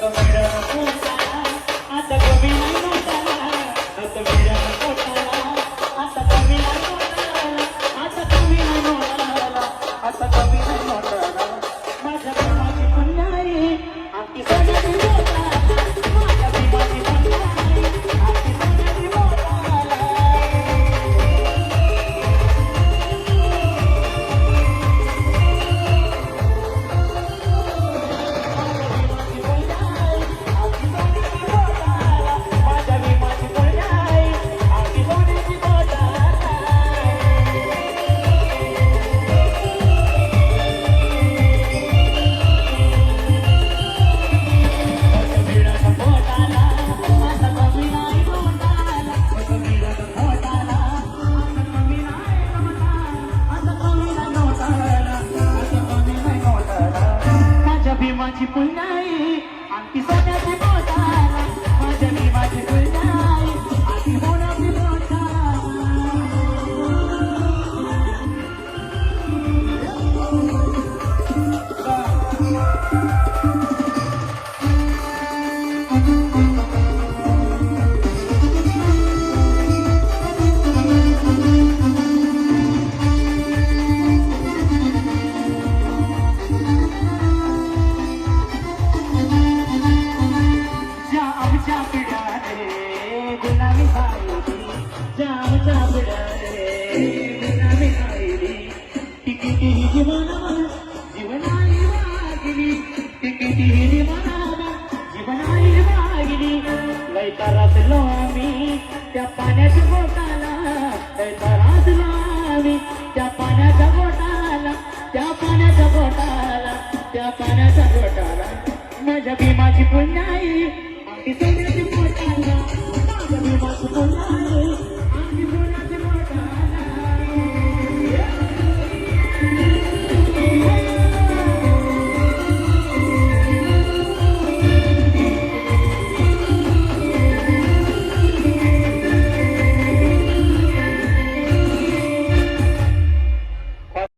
Santa María. कुई नाही आमची सोन्याची जाम चाबडारे मीना मिळाली तिकिटी जीवन जीवनाई वागली त्या पाण्याच्या बोटाला. लैकारात मी त्या पाण्याच्या बोटाला. त्या पाण्याच्या बोटाला त्या पाण्याच्या बोटाला. माझ्या भीमाची पुण्याई